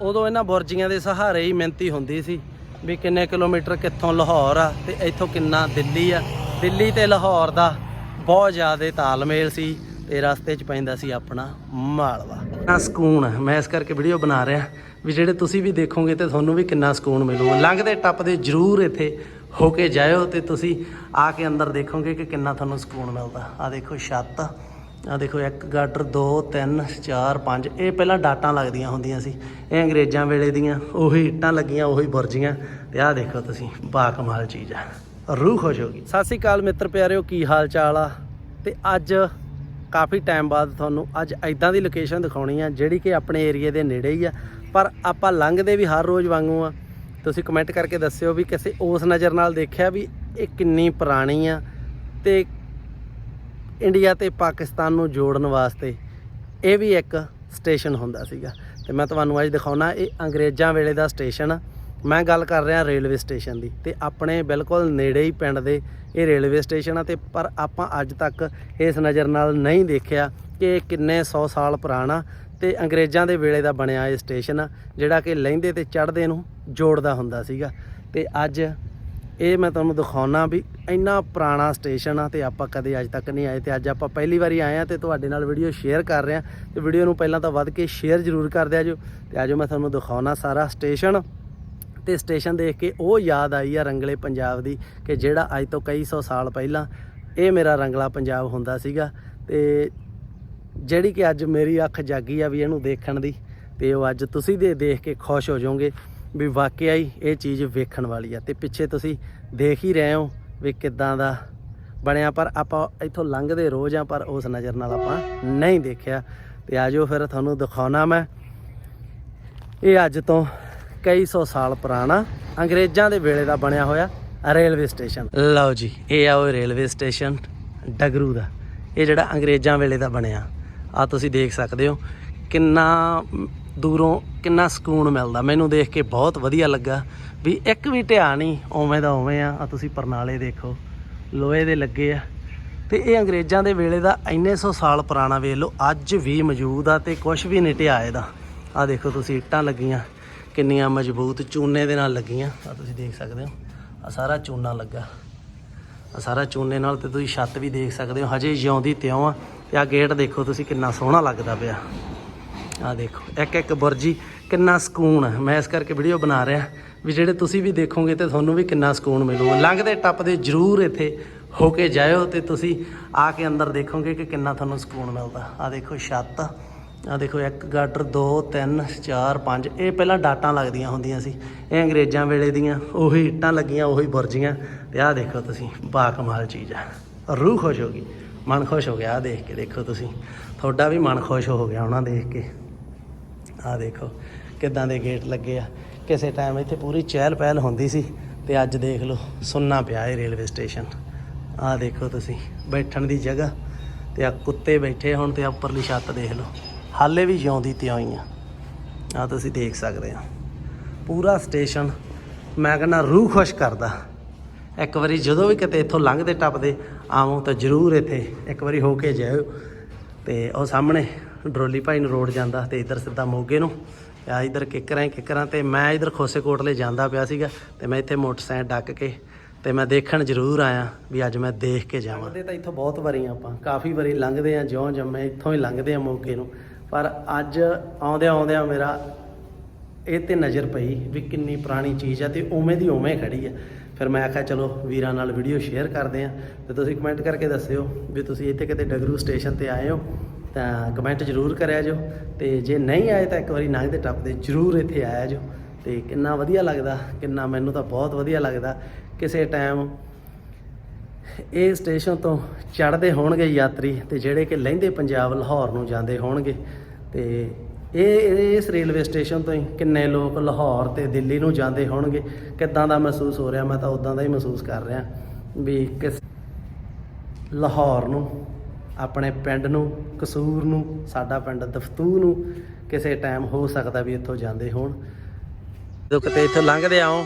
ਉਦੋਂ ਇਹਨਾਂ ਬੁਰਜੀਆਂ ਦੇ ਸਹਾਰੇ ਹੀ ਮਿਹਨਤੀ ਹੁੰਦੀ ਸੀ ਵੀ ਕਿੰਨੇ ਕਿਲੋਮੀਟਰ ਕਿੱਥੋਂ ਲਾਹੌਰ ਆ ਤੇ ਇੱਥੋਂ ਕਿੰਨਾ ਦਿੱਲੀ ਆ। ਦਿੱਲੀ ਤੇ ਲਾਹੌਰ ਦਾ ਬਹੁਤ ਜ਼ਿਆਦਾ ਤਾਲਮੇਲ ਸੀ ਤੇ ਰਸਤੇ 'ਚ ਪੈਂਦਾ ਸੀ ਆਪਣਾ ਮਾਲਵਾ। ਕਿੰਨਾ ਸਕੂਨ ਹੈ ਮੈਂ ਇਸ ਕਰਕੇ ਵੀਡੀਓ ਬਣਾ ਰਿਹਾ ਵੀ ਜਿਹੜੇ ਤੁਸੀਂ ਵੀ ਦੇਖੋਗੇ ਤੇ ਤੁਹਾਨੂੰ ਵੀ ਕਿੰਨਾ ਸਕੂਨ ਮਿਲੂ ਲੰਘਦੇ ਟੱਪਦੇ ਜ਼ਰੂਰ ਇੱਥੇ ਹੋ ਕੇ ਜਾਇਓ ਤੇ ਤੁਸੀਂ ਆ ਕੇ ਅੰਦਰ ਦੇਖੋਗੇ ਕਿ ਕਿੰਨਾ ਤੁਹਾਨੂੰ ਸਕੂਨ ਮਿਲਦਾ। ਆ ਦੇਖੋ ਛੱਤ। ਆ ਦੇਖੋ, ਇੱਕ ਗਾਡਰ 2 3 4 5 ਇਹ ਪਹਿਲਾਂ ਡਾਟਾਂ ਲੱਗਦੀਆਂ ਹੁੰਦੀਆਂ ਸੀ। ਇਹ ਅੰਗਰੇਜ਼ਾਂ ਵੇਲੇ ਦੀਆਂ, ਉਹੀ ਇੱਟਾਂ ਲੱਗੀਆਂ, ਉਹੀ ਬੁਰਜੀਆਂ। ਤੇ ਆਹ ਦੇਖੋ ਤੁਸੀਂ ਬਾ ਕਮਾਲ ਚੀਜ਼ ਆ। ਰੂਹ ਖੁਸ਼ ਹੋ ਗਈ। ਸਤਿ ਸ੍ਰੀ ਅਕਾਲ ਮਿੱਤਰ ਪਿਆਰਿਓ, ਕੀ ਹਾਲ ਚਾਲ ਆ? ਤੇ ਅੱਜ ਕਾਫੀ ਟਾਈਮ ਬਾਅਦ ਤੁਹਾਨੂੰ ਅੱਜ ਐਦਾਂ ਦੀ ਲੋਕੇਸ਼ਨ ਦਿਖਾਉਣੀ ਆ, ਜਿਹੜੀ ਕਿ ਆਪਣੇ ਏਰੀਆ ਦੇ ਨੇੜੇ ਹੀ ਆ। ਪਰ ਆਪਾਂ ਲੰਘਦੇ ਵੀ ਹਰ ਰੋਜ਼ ਵਾਂਗੂ ਆ। ਤੁਸੀਂ ਕਮੈਂਟ ਕਰਕੇ ਦੱਸਿਓ ਵੀ ਕਿਸੇ ਉਸ ਨਜ਼ਰ ਨਾਲ ਦੇਖਿਆ ਵੀ ਇਹ ਕਿੰਨੀ ਪੁਰਾਣੀ ਆ। ਤੇ ਇੰਡੀਆ ਤੇ ਪਾਕਿਸਤਾਨ ਨੂੰ ਜੋੜਨ ਵਾਸਤੇ ਇਹ ਵੀ ਇੱਕ ਸਟੇਸ਼ਨ ਹੁੰਦਾ ਸੀਗਾ। ਤੇ ਮੈਂ ਤੁਹਾਨੂੰ ਅੱਜ ਦਿਖਾਉਣਾ, ਇਹ ਅੰਗਰੇਜ਼ਾਂ ਵੇਲੇ ਦਾ ਸਟੇਸ਼ਨ ਆ। ਮੈਂ ਗੱਲ ਕਰ ਰਿਹਾ ਰੇਲਵੇ ਸਟੇਸ਼ਨ ਦੀ। ਤੇ ਆਪਣੇ ਬਿਲਕੁਲ ਨੇੜੇ ਹੀ ਪਿੰਡ ਦੇ ਇਹ ਰੇਲਵੇ ਸਟੇਸ਼ਨ ਆ ਤੇ ਪਰ ਆਪਾਂ ਅੱਜ ਤੱਕ ਇਸ ਨਜ਼ਰ ਨਾਲ ਨਹੀਂ ਦੇਖਿਆ ਕਿ ਇਹ ਕਿੰਨੇ 100 ਸਾਲ ਪੁਰਾਣਾ ਤੇ ਅੰਗਰੇਜ਼ਾਂ ਦੇ ਵੇਲੇ ਦਾ ਬਣਿਆ ਇਹ ਸਟੇਸ਼ਨ ਆ, ਜਿਹੜਾ ਕਿ ਲਹਿੰਦੇ ਤੇ ਚੜ੍ਹਦੇ ਨੂੰ ਜੋੜਦਾ ਹੁੰਦਾ ਸੀਗਾ। ਤੇ ਅੱਜ ਇਹ ਮੈਂ ਤੁਹਾਨੂੰ ਦਿਖਾਉਣਾ ਵੀ ਇੰਨਾ ਪੁਰਾਣਾ ਸਟੇਸ਼ਨ ਆ ਤੇ ਆਪਾਂ ਕਦੇ ਅੱਜ ਤੱਕ ਨਹੀਂ ਆਏ ਤੇ ਅੱਜ ਆਪਾਂ ਪਹਿਲੀ ਵਾਰੀ ਆਏ ਆ ਤੇ ਤੁਹਾਡੇ ਨਾਲ ਵੀਡੀਓ ਸ਼ੇਅਰ ਕਰ ਰਹੇ ਆ ਤੇ ਵੀਡੀਓ ਨੂੰ ਪਹਿਲਾਂ ਤਾਂ ਵੱਧ ਕੇ ਸ਼ੇਅਰ ਜ਼ਰੂਰ ਕਰ ਦਿਆ ਜੋ ਤੇ ਆਜੋ ਮੈਂ ਤੁਹਾਨੂੰ ਦਿਖਾਉਣਾ ਸਾਰਾ ਸਟੇਸ਼ਨ ਤੇ ਸਟੇਸ਼ਨ ਦੇਖ ਕੇ ਉਹ ਯਾਦ ਆਈ ਆ ਰੰਗਲੇ ਪੰਜਾਬ ਦੀ ਕਿ ਜਿਹੜਾ ਅੱਜ ਤੋਂ ਕਈ ਸੌ ਸਾਲ ਪਹਿਲਾਂ ਇਹ ਮੇਰਾ ਰੰਗਲਾ ਪੰਜਾਬ ਹੁੰਦਾ ਸੀਗਾ ਤੇ ਜਿਹੜੀ ਕਿ ਅੱਜ ਮੇਰੀ ਅੱਖ ਜਾਗੀ ਆ ਵੀ ਇਹਨੂੰ ਦੇਖਣ ਦੀ ਤੇ ਉਹ ਅੱਜ ਤੁਸੀਂ ਦੇ ਦੇਖ ਕੇ ਖੁਸ਼ ਹੋ ਜਾਓਗੇ। ਵੀ ਵਾਕਿਆ ਹੀ ਇਹ ਚੀਜ਼ ਵੇਖਣ ਵਾਲੀ ਆ ਤੇ ਪਿੱਛੇ ਤੁਸੀਂ ਦੇਖ ਹੀ ਰਹੇ ਹੋ ਵੀ ਕਿੱਦਾਂ ਦਾ ਬਣਿਆ, ਪਰ ਆਪਾਂ ਇੱਥੋਂ ਲੰਘਦੇ ਰੋਜ਼ ਆ, ਪਰ ਉਸ ਨਜ਼ਰ ਨਾਲ ਆਪਾਂ ਨਹੀਂ ਦੇਖਿਆ। ਤੇ ਆਜੋ ਫਿਰ ਤੁਹਾਨੂੰ ਦਿਖਾਉਣਾ ਮੈਂ। ਇਹ ਅੱਜ ਤੋਂ ਕਈ ਸੌ ਸਾਲ ਪੁਰਾਣਾ ਅੰਗਰੇਜ਼ਾਂ ਦੇ ਵੇਲੇ ਦਾ ਬਣਿਆ ਹੋਇਆ ਰੇਲਵੇ ਸਟੇਸ਼ਨ। ਲਓ ਜੀ, ਇਹ ਆ ਉਹ ਰੇਲਵੇ ਸਟੇਸ਼ਨ, ਡਗਰੂ ਦਾ। ਇਹ ਜਿਹੜਾ ਅੰਗਰੇਜ਼ਾਂ ਵੇਲੇ ਦਾ ਬਣਿਆ। ਆ ਤੁਸੀਂ ਦੇਖ ਸਕਦੇ ਹੋ ਕਿੰਨਾ ਦੂਰੋਂ ਕਿੰਨਾ ਸਕੂਨ ਮਿਲਦਾ। ਮੈਨੂੰ ਦੇਖ ਕੇ ਬਹੁਤ ਵਧੀਆ ਲੱਗਾ ਵੀ ਇੱਕ ਵੀ ਢਿਆ ਨਹੀਂ, ਉਵੇਂ ਦਾ ਉਵੇਂ ਆ। ਆ ਤੁਸੀਂ ਪਰਨਾਲੇ ਦੇਖੋ, ਲੋਹੇ ਦੇ ਲੱਗੇ ਆ। ਤੇ ਇਹ ਅੰਗਰੇਜ਼ਾਂ ਦੇ ਵੇਲੇ ਦਾ ਇੰਨੇ ਸੌ ਸਾਲ ਪੁਰਾਣਾ ਵੇਖ ਲਓ, ਅੱਜ ਵੀ ਮੌਜੂਦ ਆ ਤੇ ਕੁਝ ਵੀ ਨਹੀਂ ਢਿਆ ਇਹਦਾ। ਆ ਦੇਖੋ ਤੁਸੀਂ ਇੱਟਾਂ ਲੱਗੀਆਂ, ਕਿੰਨੀਆਂ ਮਜ਼ਬੂਤ ਚੂਨੇ ਦੇ ਨਾਲ ਲੱਗੀਆਂ। ਆ ਤੁਸੀਂ ਦੇਖ ਸਕਦੇ ਹੋ, ਆ ਸਾਰਾ ਚੂਨਾ ਲੱਗਾ। ਆ ਸਾਰਾ ਚੂਨੇ ਨਾਲ ਤੇ ਤੁਸੀਂ ਛੱਤ ਵੀ ਦੇਖ ਸਕਦੇ ਹੋ, ਹਜੇ ਜਿਉਂਦੀ ਤਿਉਂ ਆ। ਤੇ ਆ ਗੇਟ ਦੇਖੋ ਤੁਸੀਂ ਕਿੰਨਾ ਸੋਹਣਾ ਲੱਗਦਾ ਪਿਆ। ਆ ਦੇਖੋ, ਇੱਕ ਇੱਕ ਬੁਰਜੀ ਕਿੰਨਾ ਸਕੂਨ ਹੈ। ਮੈਂ ਇਸ ਕਰਕੇ ਵੀਡੀਓ ਬਣਾ ਰਿਹਾ ਵੀ ਜਿਹੜੇ ਤੁਸੀਂ ਵੀ ਦੇਖੋਗੇ ਤੇ ਤੁਹਾਨੂੰ ਵੀ ਕਿੰਨਾ ਸਕੂਨ ਮਿਲੂ ਲੰਘਦੇ ਟੱਪਦੇ ਜ਼ਰੂਰ ਇੱਥੇ ਹੋ ਕੇ ਜਾਇਓ ਤੇ ਤੁਸੀਂ ਆ ਕੇ ਅੰਦਰ ਦੇਖੋਗੇ ਕਿ ਕਿੰਨਾ ਤੁਹਾਨੂੰ ਸਕੂਨ ਮਿਲਦਾ। ਆ ਦੇਖੋ ਛੱਤ ਆ ਦੇਖੋ ਇੱਕ ਗਾਡਰ 2 3 4 5 ਇਹ ਪਹਿਲਾਂ ਡਾਟਾਂ ਲੱਗਦੀਆਂ ਹੁੰਦੀਆਂ ਸੀ। ਇਹ ਅੰਗਰੇਜ਼ਾਂ ਵੇਲੇ ਦੀਆਂ, ਉਹੀ ਇੱਟਾਂ ਲੱਗੀਆਂ, ਉਹੀ ਬੁਰਜੀਆਂ। ਤੇ ਆਹ ਦੇਖੋ ਤੁਸੀਂ ਬਾ ਕਮਾਲ ਚੀਜ਼ ਆ ਰੂਹ ਖੁਸ਼ ਹੋ ਗਈ, ਮਨ ਖੁਸ਼ ਹੋ ਗਿਆ ਆ ਦੇਖ ਕੇ। ਦੇਖੋ ਤੁਸੀਂ, ਤੁਹਾਡਾ ਵੀ ਮਨ ਖੁਸ਼ ਹੋ ਗਿਆ ਉਹਨਾਂ ਦੇਖ ਕੇ। ਆ ਦੇਖੋ, ਕਿੱਦਾਂ ਦੇ ਗੇਟ ਲੱਗੇ ਆ। ਕਿਸੇ ਟਾਈਮ ਇੱਥੇ ਪੂਰੀ ਚਹਿਲ ਪਹਿਲ ਹੁੰਦੀ ਸੀ ਤੇ ਅੱਜ ਦੇਖ ਲਓ, ਸੁੰਨਾ ਪਿਆ ਹੈ ਰੇਲਵੇ ਸਟੇਸ਼ਨ ਆ ਦੇਖੋ ਤੁਸੀਂ, ਬੈਠਣ ਦੀ ਜਗ੍ਹਾ ਤੇ ਆ ਕੁੱਤੇ ਬੈਠੇ ਹੁਣ ਤੇ ਆ ਉੱਪਰਲੀ ਛੱਤ ਦੇਖ ਲਓ। ਹਾਲੇ ਵੀ ਜਿਉਂਦੀ ਤਿਉਂ ਹੀ ਆ ਤੁਸੀਂ ਦੇਖ ਸਕਦੇ ਆ। ਪੂਰਾ ਸਟੇਸ਼ਨ ਮੈਂ ਕਹਿੰਦਾ ਰੂਹ ਖੁਸ਼ ਕਰਦਾ। ਇੱਕ ਵਾਰੀ ਜਦੋਂ ਵੀ ਕਿਤੇ ਇੱਥੋਂ ਲੰਘਦੇ ਟੱਪਦੇ, ਆਵੋ ਤਾਂ ਜ਼ਰੂਰ ਇੱਥੇ ਇੱਕ ਵਾਰੀ ਹੋ ਕੇ ਜਾਇਓ। ਤੇ ਉਹ ਸਾਹਮਣੇ ਡਰੋਲੀ ਭਾਈ ਨੂੰ ਰੋਡ ਜਾਂਦਾ ਤੇ ਇੱਧਰ ਸਿੱਧਾ ਮੋਗੇ ਨੂੰ। ਆ ਇੱਧਰ ਕਿੱਕਰਾਂ ਹੀ ਕਿੱਕਰਾਂ ਤੇ ਮੈਂ ਇੱਧਰ ਖੋਸੇ ਕੋਟਲੇ ਜਾਂਦਾ ਪਿਆ ਸੀਗਾ ਤੇ ਮੈਂ ਇੱਥੇ ਮੋਟਰਸਾਈਕਲ ਡੱਕ ਕੇ ਤੇ ਮੈਂ ਦੇਖਣ ਜ਼ਰੂਰ ਆਇਆ ਵੀ ਅੱਜ ਮੈਂ ਦੇਖ ਕੇ ਜਾਵਾਂ। ਲੰਘਦੇ ਤਾਂ ਇੱਥੋਂ ਬਹੁਤ ਵਾਰੀ ਆਪਾਂ, ਕਾਫੀ ਵਾਰੀ ਲੰਘਦੇ ਆ, ਜਿਉਂ ਜੰਮੇ ਇੱਥੋਂ ਹੀ ਲੰਘਦੇ ਆ ਮੋਗੇ ਨੂੰ। ਪਰ ਅੱਜ ਆਉਂਦੇ ਆਉਂਦਿਆਂ ਮੇਰਾ ਇਹ ਤੇ ਨਜ਼ਰ ਪਈ ਵੀ ਕਿੰਨੀ ਪੁਰਾਣੀ ਚੀਜ਼ ਆ ਤੇ ਉਵੇਂ ਦੀ ਉਵੇਂ ਖੜੀ ਆ। ਫਿਰ ਮੈਂ ਆਖਿਆ, ਚਲੋ ਵੀਰਾਂ ਨਾਲ ਵੀਡੀਓ ਸ਼ੇਅਰ ਕਰਦੇ ਆ ਤੇ ਤੁਸੀਂ ਕਮੈਂਟ ਕਰਕੇ ਦੱਸਿਓ ਵੀ ਤੁਸੀਂ ਇੱਥੇ ਕਿਤੇ ਡਗਰੂ ਸਟੇਸ਼ਨ ਤੇ ਆਏ ਹੋ ਤਾਂ ਕਮੈਂਟ ਜ਼ਰੂਰ ਕਰਿਆ ਜੋ ਤੇ ਜੇ ਨਹੀਂ ਆਏ ਤਾਂ ਇੱਕ ਵਾਰੀ ਲੰਘਦੇ ਟੱਪਦੇ ਜ਼ਰੂਰ ਇੱਥੇ ਆਇਆ ਜੋ ਤੇ ਕਿੰਨਾ ਵਧੀਆ ਲੱਗਦਾ, ਕਿੰਨਾ ਮੈਨੂੰ ਤਾਂ ਬਹੁਤ ਵਧੀਆ ਲੱਗਦਾ, ਕਿਸੇ ਟਾਈਮ ਇਹ ਸਟੇਸ਼ਨ ਤੋਂ ਚੜ੍ਹਦੇ ਹੋਣਗੇ ਯਾਤਰੀ ਤੇ ਜਿਹੜੇ ਕਿ ਲਹਿੰਦੇ ਪੰਜਾਬ, ਲਾਹੌਰ ਨੂੰ ਜਾਂਦੇ ਹੋਣਗੇ ਤੇ ਇਹ ਇਹ- ਇਸ ਰੇਲਵੇ ਸਟੇਸ਼ਨ ਤੋਂ ਹੀ ਕਿੰਨੇ ਲੋਕ ਲਾਹੌਰ ਤੇ ਦਿੱਲੀ ਨੂੰ ਜਾਂਦੇ ਹੋਣਗੇ, ਕਿੱਦਾਂ ਦਾ ਮਹਿਸੂਸ ਹੋ ਰਿਹਾ, ਮੈਂ ਤਾਂ ਉਦਾਂ ਦਾ ਹੀ ਮਹਿਸੂਸ ਕਰ ਰਿਹਾ ਵੀ ਕਿਸ ਲਾਹੌਰ ਨੂੰ ਆਪਣੇ ਪਿੰਡ ਨੂੰ, ਕਸੂਰ ਨੂੰ, ਸਾਡਾ ਪਿੰਡ ਦਫਤੂ ਨੂੰ ਕਿਸੇ ਟਾਈਮ ਹੋ ਸਕਦਾ ਵੀ ਇੱਥੋਂ ਜਾਂਦੇ ਹੋਣ। ਜਦੋਂ ਕਿਤੇ ਇੱਥੋਂ ਲੰਘਦੇ ਆਓ,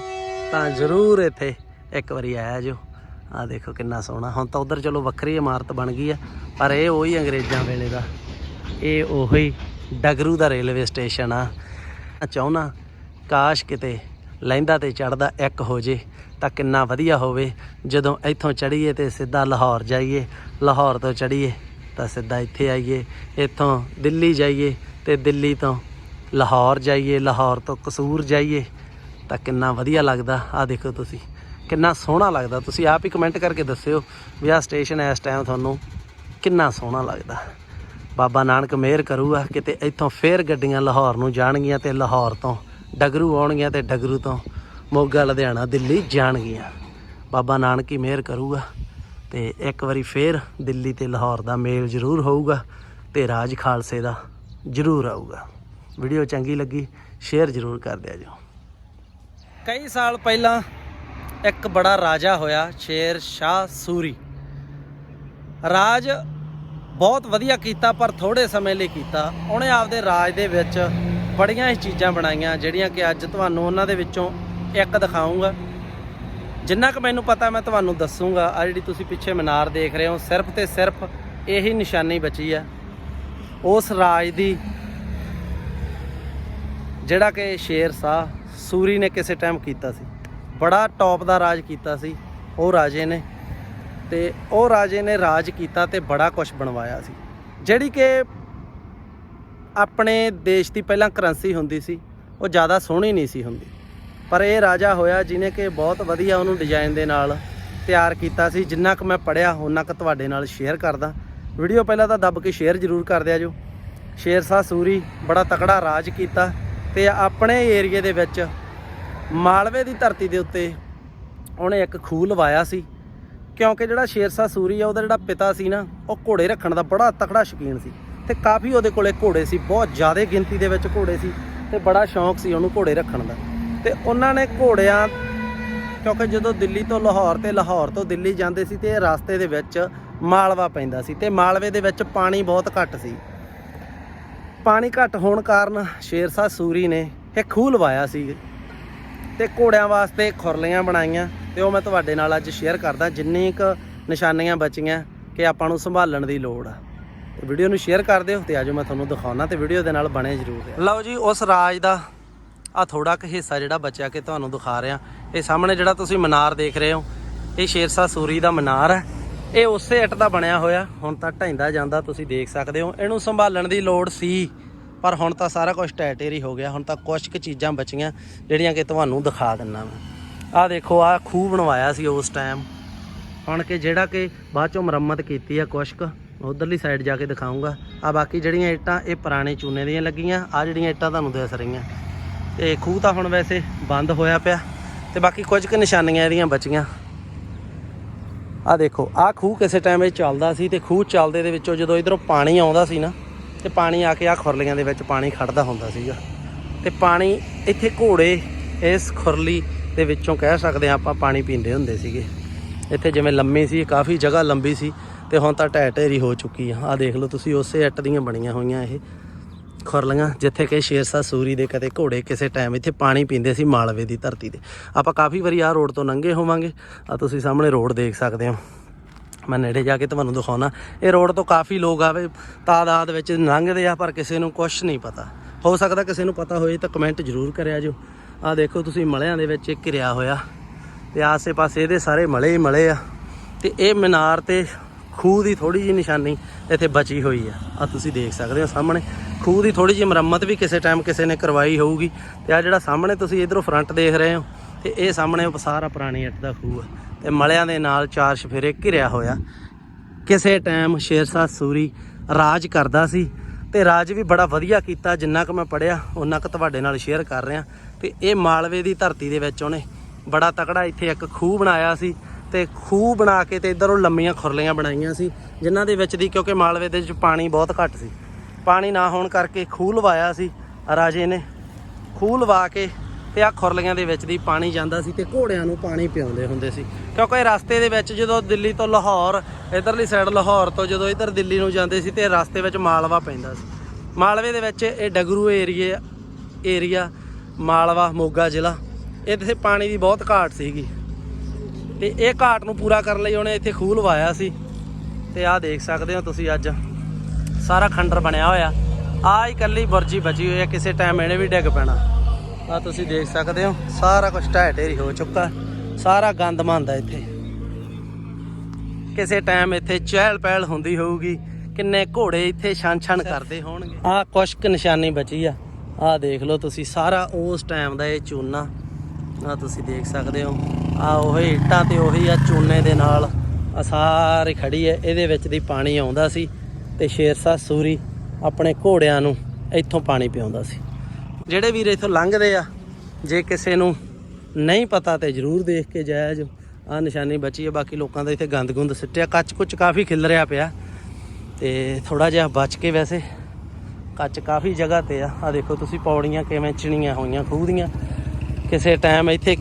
ਤਾਂ ਜ਼ਰੂਰ ਇੱਥੇ ਇੱਕ ਵਾਰੀ ਆਇਆ ਜੋ ਆ ਦੇਖੋ ਕਿੰਨਾ ਸੋਹਣਾ। ਹੁਣ ਤਾਂ ਉਧਰ ਚਲੋ ਵੱਖਰੀ ਇਮਾਰਤ ਬਣ ਗਈ ਆ, ਪਰ ਇਹ ਉਹੀ ਅੰਗਰੇਜ਼ਾਂ ਵੇਲੇ ਦਾ। ਇਹ ਉਹੀ ਡਗਰੂ ਦਾ ਰੇਲਵੇ ਸਟੇਸ਼ਨ ਆ। ਚਾਹੁੰਨਾ, ਕਾਸ਼ ਕਿਤੇ ਲਹਿੰਦਾ ਤੇ ਚੜਦਾ ਇੱਕ ਹੋ ਜੇ। ਤਾਂ ਕਿੰਨਾ ਵਧੀਆ ਹੋਵੇ। ਜਦੋਂ ਇੱਥੋਂ ਚੜੀਏ ਤੇ ਸਿੱਧਾ ਲਾਹੌਰ ਜਾਈਏ, ਲਾਹੌਰ ਤੋਂ ਚੜੀਏ ਤਾਂ ਸਿੱਧਾ ਇੱਥੇ ਆਈਏ, ਇੱਥੋਂ ਦਿੱਲੀ ਜਾਈਏ ਤੇ ਦਿੱਲੀ ਤੋਂ ਲਾਹੌਰ ਜਾਈਏ, ਲਾਹੌਰ ਤੋਂ ਕਸੂਰ ਜਾਈਏ, ਤਾਂ ਕਿੰਨਾ ਵਧੀਆ ਲੱਗਦਾ। ਆ ਦੇਖੋ ਤੁਸੀਂ, ਕਿੰਨਾ ਸੋਹਣਾ ਲੱਗਦਾ। ਤੁਸੀਂ ਆਪ ਹੀ ਕਮੈਂਟ ਕਰਕੇ ਦੱਸਿਓ ਵੀ ਆਹ ਸਟੇਸ਼ਨ ਇਸ ਟਾਈਮ ਤੁਹਾਨੂੰ ਕਿੰਨਾ ਸੋਹਣਾ ਲੱਗਦਾ। ਬਾਬਾ ਨਾਨਕ ਮਿਹਰ ਕਰੂਗਾ, ਕਿਤੇ ਇੱਥੋਂ ਫੇਰ ਗੱਡੀਆਂ ਲਾਹੌਰ ਨੂੰ ਜਾਣਗੀਆਂ ਤੇ ਲਾਹੌਰ ਤੋਂ ਡਗਰੂ ਆਉਣਗੀਆਂ ਤੇ ਡਗਰੂ ਤੋਂ ਮੋਗਾ, ਲੁਧਿਆਣਾ, ਦਿੱਲੀ ਜਾਣਗੀਆਂ। ਬਾਬਾ ਨਾਨਕ ਹੀ ਮਿਹਰ ਕਰੂਗਾ ਤੇ ਇੱਕ ਵਾਰੀ ਫੇਰ ਦਿੱਲੀ ਤੇ ਲਾਹੌਰ ਦਾ ਮੇਲ ਜ਼ਰੂਰ ਹੋਊਗਾ ਤੇ ਰਾਜ ਖਾਲਸੇ ਦਾ ਜ਼ਰੂਰ ਆਊਗਾ। ਵੀਡੀਓ ਚੰਗੀ ਲੱਗੀ, ਸ਼ੇਅਰ ਜ਼ਰੂਰ ਕਰ ਦਿਆ ਜੀ ਕਈ ਸਾਲ ਪਹਿਲਾਂ ਇੱਕ ਬੜਾ ਰਾਜਾ ਹੋਇਆ, ਸ਼ੇਰ ਸ਼ਾਹ ਸੂਰੀ। ਰਾਜ ਬਹੁਤ ਵਧੀਆ ਕੀਤਾ, ਪਰ ਥੋੜੇ ਸਮੇਂ ਲਈ ਕੀਤਾ। ਉਹਨੇ ਆਪਦੇ ਰਾਜ ਦੇ ਵਿੱਚ ਬੜੀਆਂ ਹੀ ਚੀਜ਼ਾਂ ਬਣਾਈਆਂ, ਜਿਹੜੀਆਂ ਕਿ ਅੱਜ ਤੁਹਾਨੂੰ ਉਹਨਾਂ ਦੇ ਵਿੱਚੋਂ ਇੱਕ ਦਿਖਾਉਂਗਾ। ਜਿੰਨਾ ਕੁ ਮੈਨੂੰ ਪਤਾ, ਮੈਂ ਤੁਹਾਨੂੰ ਦੱਸੂਗਾ। ਆ ਜਿਹੜੀ ਤੁਸੀਂ ਪਿੱਛੇ ਮਨਾਰ ਦੇਖ ਰਹੇ ਹੋ, ਸਿਰਫ ਤੇ ਸਿਰਫ ਇਹੀ ਨਿਸ਼ਾਨੀ ਬਚੀ ਆ। ਉਸ ਰਾਜ ਦੀ ਜਿਹੜਾ ਕਿ ਸ਼ੇਰ ਸ਼ਾਹ ਸੂਰੀ ਨੇ ਕਿਸੇ ਟਾਈਮ ਕੀਤਾ ਸੀ। ਬੜਾ ਟੌਪ ਦਾ ਰਾਜ ਕੀਤਾ ਸੀ। ਉਹ ਰਾਜੇ ਨੇ। ਤੇ ਉਹ ਰਾਜੇ ਨੇ ਰਾਜ ਕੀਤਾ ਤੇ ਬੜਾ ਕੁਝ ਬਣਵਾਇਆ ਸੀ। ਜਿਹੜੀ ਕਿ ਆਪਣੇ ਦੇਸ਼ ਦੀ ਪਹਿਲਾਂ ਕਰੰਸੀ ਹੁੰਦੀ ਸੀ, ਉਹ ਜ਼ਿਆਦਾ ਸੋਹਣੀ ਨਹੀਂ ਸੀ ਹੁੰਦੀ। ਪਰ ਇਹ ਰਾਜਾ ਹੋਇਆ ਜਿਹਨੇ ਕਿ ਬਹੁਤ ਵਧੀਆ ਉਹਨੂੰ ਡਿਜ਼ਾਈਨ ਦੇ ਨਾਲ ਤਿਆਰ ਕੀਤਾ ਸੀ। ਜਿੰਨਾ ਕੁ ਮੈਂ ਪੜਿਆ ਉਹਨਾਂ ਕੁ ਤੁਹਾਡੇ ਨਾਲ ਸ਼ੇਅਰ ਕਰਦਾ। ਵੀਡੀਓ ਪਹਿਲਾਂ ਤਾਂ ਦੱਬ ਕੇ ਸ਼ੇਅਰ ਜ਼ਰੂਰ ਕਰ ਦਿਆ ਜੋ। ਸ਼ੇਰ ਸ਼ਾਹ ਸੂਰੀ ਬੜਾ ਤਕੜਾ ਰਾਜ ਕੀਤਾ ਤੇ ਆਪਣੇ ਏਰੀਏ ਦੇ ਵਿੱਚ ਮਾਲਵੇ ਦੀ ਧਰਤੀ ਦੇ ਉੱਤੇ ਉਹਨੇ ਇੱਕ ਖੂਹ ਲਵਾਇਆ ਸੀ। ਕਿਉਂਕਿ ਜਿਹੜਾ ਸ਼ੇਰ ਸ਼ਾਹ ਸੂਰੀ ਆ, ਉਹਦਾ ਜਿਹੜਾ ਪਿਤਾ ਸੀ ਨਾ, ਉਹ ਘੋੜੇ ਰੱਖਣ ਦਾ ਬੜਾ ਤਕੜਾ ਸ਼ੌਕੀਨ ਸੀ ਤੇ ਕਾਫੀ ਉਹਦੇ ਕੋਲੇ ਘੋੜੇ ਸੀ। ਬਹੁਤ ਜ਼ਿਆਦਾ ਗਿਣਤੀ ਦੇ ਵਿੱਚ ਘੋੜੇ ਸੀ ਤੇ ਬੜਾ ਸ਼ੌਂਕ ਸੀ ਉਹਨੂੰ ਘੋੜੇ ਰੱਖਣ ਦਾ। ਤੇ ਉਹਨਾਂ ਨੇ ਘੋੜਿਆਂ, ਕਿਉਂਕਿ ਜਦੋਂ ਦਿੱਲੀ ਤੋਂ ਲਾਹੌਰ ਤੇ ਲਾਹੌਰ ਤੋਂ ਦਿੱਲੀ ਜਾਂਦੇ ਸੀ ਤੇ ਇਹ ਰਸਤੇ ਦੇ ਵਿੱਚ ਮਾਲਵਾ ਪੈਂਦਾ ਸੀ ਤੇ ਮਾਲਵੇ ਦੇ ਵਿੱਚ ਪਾਣੀ ਬਹੁਤ ਘੱਟ ਸੀ। ਪਾਣੀ ਘੱਟ ਹੋਣ ਕਾਰਨ ਸ਼ੇਰਸ਼ਾਹ ਸੂਰੀ ਨੇ ਇਹ ਖੂਹ ਲਵਾਇਆ ਸੀ ਤੇ ਘੋੜਿਆਂ ਵਾਸਤੇ ਖੁਰਲੀਆਂ ਬਣਾਈਆਂ ਤੇ ਉਹ ਮੈਂ ਤੁਹਾਡੇ ਨਾਲ ਅੱਜ ਸ਼ੇਅਰ ਕਰਦਾ, ਜਿੰਨੀ ਕੁ ਨਿਸ਼ਾਨੀਆਂ ਬਚੀਆਂ ਕਿ ਆਪਾਂ ਨੂੰ ਸੰਭਾਲਣ ਦੀ ਲੋੜ ਆ। ਤੇ ਵੀਡੀਓ ਨੂੰ ਸ਼ੇਅਰ ਕਰ ਦਿਓ ਤੇ ਆਜੋ ਮੈਂ ਤੁਹਾਨੂੰ ਦਿਖਾਉਣਾ ਤੇ ਵੀਡੀਓ ਦੇ ਨਾਲ ਬਣੇ ਜ਼ਰੂਰ। ਲਓ ਜੀ, ਉਸ ਰਾਜ ਦਾ ਆ ਥੋੜਾ ਕੁ ਹਿੱਸਾ ਜਿਹੜਾ ਬਚਿਆ ਕਿ ਤੁਹਾਨੂੰ ਦਿਖਾ ਰਿਹਾ। ਇਹ ਸਾਹਮਣੇ ਜਿਹੜਾ ਤੁਸੀਂ ਮਨਾਰ ਦੇਖ ਰਹੇ ਹੋ, ਇਹ ਸ਼ੇਰਸ਼ਾਹ ਸੂਰੀ ਦਾ ਮਨਾਰ ਹੈ। ਇਹ ਉਸੇ ਇੱਟ ਦਾ ਬਣਿਆ ਹੋਇਆ, ਹੁਣ ਤਾਂ ਢੈਂਦਾ ਜਾਂਦਾ, ਤੁਸੀਂ ਦੇਖ ਸਕਦੇ ਹੋ। ਇਹਨੂੰ ਸੰਭਾਲਣ ਦੀ ਲੋੜ ਸੀ, ਪਰ ਹੁਣ ਤਾਂ ਸਾਰਾ ਕੁਝ ਟੈਟੇਰੀ ਹੋ ਗਿਆ, ਹੁਣ ਤਾਂ ਕੁਝ ਕੁ ਚੀਜ਼ਾਂ ਬਚੀਆਂ, ਜਿਹੜੀਆਂ ਕਿ ਤੁਹਾਨੂੰ ਦਿਖਾ ਦਿੰਨਾ ਮੈਂ। ਆਹ ਦੇਖੋ, ਆਹ ਖੂਹ ਬਣਵਾਇਆ ਸੀ ਉਸ ਟਾਈਮ ਹੁਣ ਕਿ ਜਿਹੜਾ ਕਿ ਬਾਅਦ ਚੋਂ ਮੁਰੰਮਤ ਕੀਤੀ ਆ ਕੁਛ ਕੁ ਉਧਰਲੀ ਸਾਈਡ ਜਾ ਕੇ ਦਿਖਾਉਂਗਾ ਆ ਬਾਕੀ ਜਿਹੜੀਆਂ ਇੱਟਾਂ, ਇਹ ਪੁਰਾਣੇ ਚੂਨੇ ਦੀਆਂ ਲੱਗੀਆਂ ਆ ਜਿਹੜੀਆਂ ਇੱਟਾਂ ਤੁਹਾਨੂੰ ਦਿਸ ਰਹੀਆਂ। ਤੇ ਖੂਹ ਤਾਂ ਹੁਣ ਵੈਸੇ ਬੰਦ ਹੋਇਆ ਪਿਆ ਤੇ ਬਾਕੀ ਕੁਝ ਕੁ ਨਿਸ਼ਾਨੀਆਂ ਇਹਦੀਆਂ ਬਚੀਆਂ। ਆ ਦੇਖੋ ਆ ਖੂਹ ਕਿਸੇ ਟਾਈਮ ਇਹ ਚੱਲਦਾ ਸੀ ਤੇ ਖੂਹ ਚੱਲਦੇ ਦੇ ਵਿੱਚੋਂ ਜਦੋਂ ਇਧਰੋਂ ਪਾਣੀ ਆਉਂਦਾ ਸੀ ਨਾ, ਤੇ ਪਾਣੀ ਆ ਕੇ ਆ ਖੁਰਲੀਆਂ ਦੇ ਵਿੱਚ ਪਾਣੀ ਖੜਦਾ ਹੁੰਦਾ ਸੀਗਾ। ਤੇ ਪਾਣੀ ਇੱਥੇ ਘੋੜੇ ਇਸ ਖੁਰਲੀ ਦੇ ਵਿੱਚੋਂ ਕਹਿ ਸਕਦੇ ਆ ਆਪਾਂ ਪਾਣੀ ਪੀਂਦੇ ਹੁੰਦੇ ਸੀਗੇ। ਇੱਥੇ ਜਿਵੇਂ ਲੰਮੀ ਸੀ, ਕਾਫੀ ਜਗ੍ਹਾ ਲੰਬੀ ਸੀ ਤੇ ਹੁਣ ਤਾਂ ਢਹਿ ਢੇਰੀ ਹੋ ਚੁੱਕੀ ਆ। ਆ ਦੇਖ ਲਓ ਤੁਸੀਂ, ਉਸੇ ਇੱਟ ਦੀਆਂ ਬਣੀਆਂ ਹੋਈਆਂ ਇਹ। ਖੁਰਲੀਆਂ ਜਿੱਥੇ ਕਿ ਸ਼ੇਰਸ਼ਾਹ ਸੂਰੀ ਦੇ ਕਦੇ ਘੋੜੇ ਕਿਸੇ ਟਾਈਮ ਇੱਥੇ ਪਾਣੀ ਪੀਂਦੇ ਸੀ ਮਾਲਵੇ ਦੀ ਧਰਤੀ ਤੇ। ਆਪਾਂ ਕਾਫੀ ਵਾਰੀ ਆਹ ਰੋਡ ਤੋਂ ਲੰਘੇ ਹੋਵਾਂਗੇ। ਆ ਤੁਸੀਂ ਸਾਹਮਣੇ ਰੋਡ ਦੇਖ ਸਕਦੇ ਹੋ। ਮੈਂ ਨੇੜੇ ਜਾ ਕੇ ਤੁਹਾਨੂੰ ਦਿਖਾਉਣਾ। ਇਹ ਰੋਡ ਤੋਂ ਕਾਫੀ ਲੋਕ ਆਵੇ, ਤਾਦਾਦ ਵਿੱਚ ਲੰਘਦੇ ਆ, ਪਰ ਕਿਸੇ ਨੂੰ ਕੁਝ ਨਹੀਂ ਪਤਾ। ਹੋ ਸਕਦਾ ਕਿਸੇ ਨੂੰ ਪਤਾ ਹੋਏ ਤਾਂ ਕਮੈਂਟ ਜ਼ਰੂਰ ਕਰਿਆ ਜੋ ਆ ਦੇਖੋ ਤੁਸੀਂ ਮਲਿਆਂ ਦੇ ਵਿੱਚ ਘਿਰਿਆ ਹੋਇਆ। ਤੇ ਆਸੇ-ਪਾਸੇ ਇਹਦੇ ਸਾਰੇ ਮਲੇ ਹੀ ਮਲੇ ਆ। ਤੇ ਇਹ ਮੀਨਾਰ ਤੇ ਖੂਹ ਦੀ ਥੋੜੀ ਜਿਹੀ ਨਿਸ਼ਾਨੀ ਇੱਥੇ ਬਚੀ ਹੋਈ ਆ। ਆ ਤੁਸੀਂ ਦੇਖ ਸਕਦੇ ਹੋ ਸਾਹਮਣੇ। ਖੂਹ ਦੀ ਥੋੜੀ ਜਿਹੀ ਮੁਰੰਮਤ ਵੀ ਕਿਸੇ ਟਾਈਮ ਕਿਸੇ ਨੇ ਕਰਵਾਈ ਹੋਊਗੀ। ਤੇ ਆ ਜਿਹੜਾ ਸਾਹਮਣੇ ਤੁਸੀਂ ਇਧਰੋਂ ਫਰੰਟ ਦੇਖ ਰਹੇ ਹੋ, ਤੇ ਇਹ ਸਾਹਮਣੇ ਸਾਰਾ ਪੁਰਾਣੀ ਇੱਟ ਦਾ ਖੂਹ ਆ। ਤੇ ਮਲਿਆਂ ਦੇ ਨਾਲ ਚਾਰ ਸ਼ਫੇਰੇ ਘਿਰਿਆ ਹੋਇਆ। ਕਿਸੇ ਟਾਈਮ ਸ਼ੇਰਸ਼ਾਹ ਸੂਰੀ ਰਾਜ ਕਰਦਾ ਸੀ, ਤੇ ਰਾਜ ਵੀ ਬੜਾ ਵਧੀਆ ਕੀਤਾ। ਜਿੰਨਾ ਕੁ ਮੈਂ ਪੜਿਆ ਉਹਨਾਂ ਕੁ ਤੁਹਾਡੇ ਨਾਲ ਸ਼ੇਅਰ ਕਰ ਰਿਹਾ। ਤੇ ਇਹ ਮਾਲਵੇ ਦੀ ਧਰਤੀ ਦੇ ਵਿੱਚ ਉਹਨੇ ਬੜਾ ਤਕੜਾ ਇੱਥੇ ਇੱਕ ਖੂਹ ਬਣਾਇਆ ਸੀ। ਤੇ ਖੂਹ ਬਣਾ ਕੇ ਤੇ ਇਧਰੋਂ ਲੰਮੀਆਂ ਖੁਰਲੀਆਂ ਬਣਾਈਆਂ ਸੀ, ਜਿਨ੍ਹਾਂ ਦੇ ਵਿੱਚ ਦੀ ਕਿਉਂਕਿ ਮਾਲਵੇ ਦੇ ਵਿੱਚ ਪਾਣੀ ਬਹੁਤ ਘੱਟ ਸੀ। ਪਾਣੀ ਨਾ ਹੋਣ ਕਰਕੇ ਖੂਹ ਲਵਾਇਆ ਸੀ ਰਾਜੇ ਨੇ। ਖੂਹ ਲਵਾ ਕੇ ਤੇ ਆ ਖੁਰਲੀਆਂ ਦੇ ਵਿੱਚ ਦੀ ਪਾਣੀ ਜਾਂਦਾ ਸੀ ਤੇ ਘੋੜਿਆਂ ਨੂੰ ਪਾਣੀ ਪਿਆਉਂਦੇ ਹੁੰਦੇ ਸੀ। ਕਿਉਂਕਿ ਰਸਤੇ ਦੇ ਵਿੱਚ ਜਦੋਂ ਦਿੱਲੀ ਤੋਂ ਲਾਹੌਰ, ਇਧਰਲੀ ਸਾਈਡ ਲਾਹੌਰ ਤੋਂ ਜਦੋਂ ਇਧਰ ਦਿੱਲੀ ਨੂੰ ਜਾਂਦੇ ਸੀ ਤੇ ਰਸਤੇ ਵਿੱਚ ਮਾਲਵਾ ਪੈਂਦਾ ਸੀ। ਮਾਲਵੇ ਦੇ ਵਿੱਚ ਇਹ ਡਗਰੂ ਏਰੀਆ ਏਰੀਆ, ਮਾਲਵਾ ਮੋਗਾ ਜ਼ਿਲ੍ਹਾ, ਇੱਥੇ ਪਾਣੀ ਦੀ ਬਹੁਤ ਘਾਟ ਸੀਗੀ। ਤੇ ਇਹ ਘਾਟ ਨੂੰ ਪੂਰਾ ਕਰਨ ਲਈ ਉਹਨੇ ਇੱਥੇ ਖੂਹ ਲਵਾਇਆ ਸੀ। ਤੇ ਆਹ ਦੇਖ ਸਕਦੇ ਹੋ ਤੁਸੀਂ ਅੱਜ। ਸਾਰਾ ਖੰਡਰ ਬਣਿਆ ਹੋਇਆ। ਆਹ ਇਕੱਲੀ ਬੁਰਜੀ ਬਚੀ ਹੋਈ ਹੈ, ਕਿਸੇ ਟਾਈਮ ਇਹਨੇ ਵੀ ਡਿੱਗ ਪੈਣਾ। ਆ ਤੁਸੀਂ ਦੇਖ ਸਕਦੇ ਹੋ, ਸਾਰਾ ਕੁਝ ਢਹਿ ਢੇਰੀ ਹੋ ਚੁੱਕਾ। ਸਾਰਾ ਗੰਦ ਮੰਦਾ ਇੱਥੇ। ਕਿਸੇ ਟਾਈਮ ਇੱਥੇ ਚਹਿਲ ਪਹਿਲ ਹੁੰਦੀ ਹੋਊਗੀ। ਕਿੰਨੇ ਘੋੜੇ ਇੱਥੇ ਛਣ ਛਣ ਕਰਦੇ ਹੋਣਗੇ। ਆ ਕੁਛ ਕੁ ਨਿਸ਼ਾਨੀ ਬਚੀ ਆ। ਆ ਦੇਖ ਲਓ ਤੁਸੀਂ, ਸਾਰਾ ਉਸ ਟਾਈਮ ਦਾ ਇਹ ਚੂਨਾ। ਆ ਤੁਸੀਂ ਦੇਖ ਸਕਦੇ ਹੋ। ਆ ਉਹੀ ਇੱਟਾਂ ਤੇ ਉਹੀ ਆ ਚੂਨੇ ਦੇ ਨਾਲ ਆ ਸਾਰੀ ਖੜੀ ਹੈ। ਇਹਦੇ ਵਿੱਚ ਦੀ ਪਾਣੀ ਆਉਂਦਾ ਸੀ ਤੇ ਸ਼ੇਰਸ਼ਾਹ ਸੂਰੀ ਆਪਣੇ ਘੋੜਿਆਂ ਨੂੰ ਇੱਥੋਂ ਪਾਣੀ ਪਿਆਉਂਦਾ ਸੀ। ਜਿਹੜੇ ਵੀਰ ਇੱਥੋਂ ਲੰਘਦੇ ਆ, ਜੇ ਕਿਸੇ ਨੂੰ ਨਹੀਂ ਪਤਾ ਤੇ ਜਰੂਰ ਦੇਖ ਕੇ ਜਾਇਆ ਜੋ ਆ ਨਿਸ਼ਾਨੀ ਬਚੀ ਹੈ ਬਾਕੀ ਲੋਕਾਂ ਦਾ ਇੱਥੇ ਗੰਦ ਗੁੰਦ ਸਿੱਟਿਆ। ਕੱਚ ਕੁੱਚ ਕਾਫੀ ਖਿਲਰਿਆ ਪਿਆ। ਤੇ ਥੋੜਾ ਜਿਹਾ ਬਚ ਕੇ ਵੈਸੇ ਕੱਚ ਕਾਫੀ ਜਗ੍ਹਾ ਤੇ ਆ। ਆ ਦੇਖੋ ਤੁਸੀਂ ਪੌੜੀਆਂ ਕਿਵੇਂ ਚਿਣੀਆਂ ਹੋਈਆਂ, ਖੂਹ ਦੀਆਂ। ਕਿਸੇ ਟਾਈਮ ਇੱਥੇ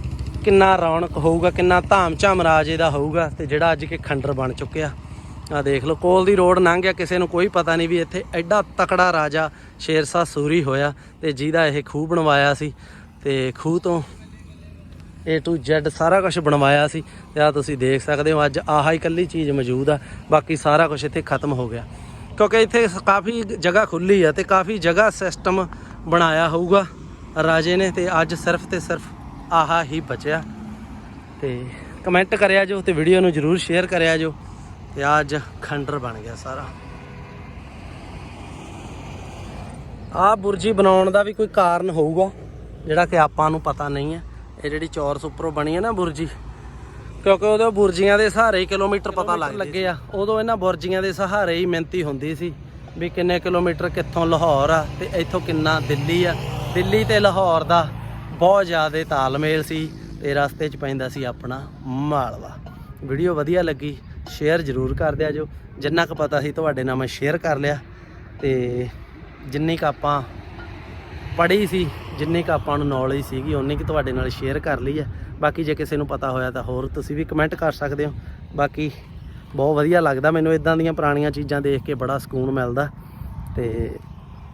ਕਿੰਨਾ ਰੌਣਕ ਹੋਊਗਾ, ਕਿੰਨਾ ਧਾਮ ਝਾਮ ਰਾਜ ਇਹਦਾ ਹੋਊਗਾ ਤੇ ਜਿਹੜਾ ਅੱਜ ਕਿ ਖੰਡਰ ਬਣ ਚੁੱਕਿਆ। ਆ ਦੇਖ ਲਓ, ਕੋਲ ਦੀ ਰੋਡ ਲੰਘ ਗਿਆ, ਕਿਸੇ ਨੂੰ ਕੋਈ ਪਤਾ ਨਹੀਂ ਵੀ ਇੱਥੇ ਐਡਾ ਤਕੜਾ ਰਾਜਾ ਸ਼ੇਰਸ਼ਾਹ ਸੂਰੀ ਹੋਇਆ ਤੇ ਜਿਹਦਾ ਇਹ ਖੂਹ ਬਣਵਾਇਆ ਸੀ ਤੇ ਖੂਹ ਤੋਂ A to Z ਸਾਰਾ ਕੁਝ ਬਣਵਾਇਆ ਸੀ ਤੇ ਆ ਤੁਸੀਂ ਦੇਖ ਸਕਦੇ ਹੋ, ਅੱਜ ਆਹਾ ਹੀ ਇਕੱਲੀ ਚੀਜ਼ ਮੌਜੂਦ ਆ, ਬਾਕੀ ਸਾਰਾ ਕੁਝ ਇੱਥੇ ਖਤਮ ਹੋ ਗਿਆ। ਕਿਉਂਕਿ ਇੱਥੇ ਕਾਫੀ ਜਗ੍ਹਾ ਖੁੱਲੀ ਆ ਤੇ ਕਾਫੀ ਜਗ੍ਹਾ ਸਿਸਟਮ ਬਣਾਇਆ ਹੋਊਗਾ। ਰਾਜੇ ਨੇ ਤੇ ਅੱਜ ਸਿਰਫ ਤੇ ਸਿਰਫ ਆਹਾ ਹੀ ਬਚਿਆ। ਤੇ ਕਮੈਂਟ ਕਰਿਆ ਜੋ ਤੇ ਵੀਡੀਓ ਨੂੰ ਜਰੂਰ ਸ਼ੇਅਰ ਕਰਿਆ ਜੋ। ਤੇ ਅੱਜ ਖੰਡਰ ਬਣ ਗਿਆ ਸਾਰਾ। ਆ ਬੁਰਜੀ ਬਣਾਉਣ ਦਾ ਵੀ ਕੋਈ ਕਾਰਨ ਹੋਊਗਾ ਜਿਹੜਾ ਕਿ ਆਪਾਂ ਨੂੰ ਪਤਾ ਨਹੀਂ ਹੈ। ਇਹ ਜਿਹੜੀ ਚੌਰਸ ਉੱਪਰੋਂ ਬਣੀ ਹੈ ਨਾ ਬੁਰਜੀ ਕਿਉਂਕਿ ਉਹਦੇ ਬੁਰਜੀਆਂ ਦੇ ਸਹਾਰੇ ਕਿਲੋਮੀਟਰ ਪਤਾ ਲੱਗ ਲੱਗੇ ਆ। ਉਦੋਂ ਇਹਨਾਂ ਬੁਰਜੀਆਂ ਦੇ ਸਹਾਰੇ ਹੀ ਮਿਹਨਤੀ ਹੁੰਦੀ ਸੀ ਵੀ ਕਿੰਨੇ ਕਿਲੋਮੀਟਰ ਕਿੱਥੋਂ ਲਾਹੌਰ ਆ ਤੇ ਇੱਥੋਂ ਕਿੰਨਾ ਦਿੱਲੀ ਆ। ਦਿੱਲੀ ਤੇ ਲਾਹੌਰ ਦਾ ਬਹੁਤ ਜ਼ਿਆਦਾ ਤਾਲਮੇਲ ਸੀ ਤੇ ਰਸਤੇ 'ਚ ਪੈਂਦਾ ਸੀ ਆਪਣਾ ਮਾਲਵਾ। ਵੀਡੀਓ ਵਧੀਆ ਲੱਗੀ ਸ਼ੇਅਰ ਜ਼ਰੂਰ ਕਰ ਦਿਆ ਜੋ। ਜਿੰਨਾ ਕੁ ਪਤਾ ਸੀ ਤੁਹਾਡੇ ਨਾਲ ਮੈਂ ਸ਼ੇਅਰ ਕਰ ਲਿਆ। ਤੇ ਜਿੰਨੀ ਕੁ ਆਪਾਂ ਪੜ੍ਹੀ ਸੀ, ਜਿੰਨੀ ਕੁ ਆਪਾਂ ਨੂੰ ਨੌਲੇਜ ਸੀਗੀ ਉਨੀ ਕੁ ਤੁਹਾਡੇ ਨਾਲ ਸ਼ੇਅਰ ਕਰ ਲਈ ਹੈ। ਬਾਕੀ ਜੇ ਕਿਸੇ ਨੂੰ ਪਤਾ ਹੋਇਆ ਤਾਂ ਹੋਰ ਤੁਸੀਂ ਵੀ ਕਮੈਂਟ ਕਰ ਸਕਦੇ ਹੋ। ਬਾਕੀ ਬਹੁਤ ਵਧੀਆ ਲੱਗਦਾ ਮੈਨੂੰ ਇਦਾਂ ਦੀਆਂ ਪੁਰਾਣੀਆਂ ਚੀਜ਼ਾਂ ਦੇਖ ਕੇ, ਬੜਾ ਸਕੂਨ ਮਿਲਦਾ। ਤੇ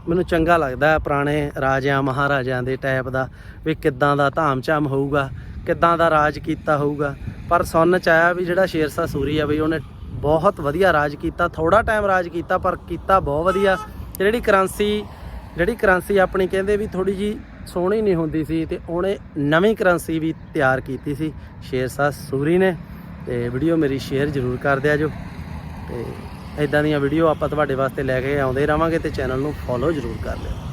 ਮੈਨੂੰ ਚੰਗਾ ਲੱਗਦਾ ਹੈ ਪੁਰਾਣੇ ਰਾਜਿਆਂ, ਮਹਾਰਾਜਿਆਂ ਦੇ ਟਾਈਪ ਦਾ ਵੀ ਕਿੱਦਾਂ ਦਾ ਧਾਮ-ਝਾਮ ਹੋਊਗਾ, ਕਿੱਦਾਂ ਦਾ ਰਾਜ ਕੀਤਾ ਹੋਊਗਾ। ਪਰ ਸੁਣ ਚ ਆਇਆ ਵੀ ਜਿਹੜਾ ਸ਼ੇਰਸ਼ਾਹ ਸੂਰੀ ਆ ਬਈ, ਉਹਨੇ ਬਹੁਤ ਵਧੀਆ ਰਾਜ ਕੀਤਾ ਥੋੜਾ ਟਾਈਮ ਰਾਜ ਕੀਤਾ, ਪਰ ਕੀਤਾ ਬਹੁਤ ਵਧੀਆ। ਤੇ ਜਿਹੜੀ ਕਰੰਸੀ ਜਿਹੜੀ ਕਰੰਸੀ ਆਪਣੀ ਕਹਿੰਦੇ ਵੀ ਥੋੜੀ ਜੀ ਸੋਹਣੀ ਨਹੀਂ ਹੁੰਦੀ ਸੀ, ਤੇ ਉਹਨੇ ਨਵੀਂ ਕਰੰਸੀ ਵੀ ਤਿਆਰ ਕੀਤੀ ਸੀ ਸ਼ੇਰਸ਼ਾਹ ਸੂਰੀ ਨੇ। ਤੇ ਵੀਡੀਓ ਮੇਰੀ ਸ਼ੇਅਰ ਜ਼ਰੂਰ ਕਰ ਦਿਆ ਜੋ। ਤੇ ਇਦਾਂ ਦੀਆਂ ਵੀਡੀਓ ਆਪਾਂ ਤੁਹਾਡੇ ਵਾਸਤੇ ਲੈ ਕੇ ਆਉਂਦੇ ਰਵਾਂਗੇ ਤੇ ਚੈਨਲ ਨੂੰ ਫੋਲੋ ਜ਼ਰੂਰ ਕਰ ਲਿਓ।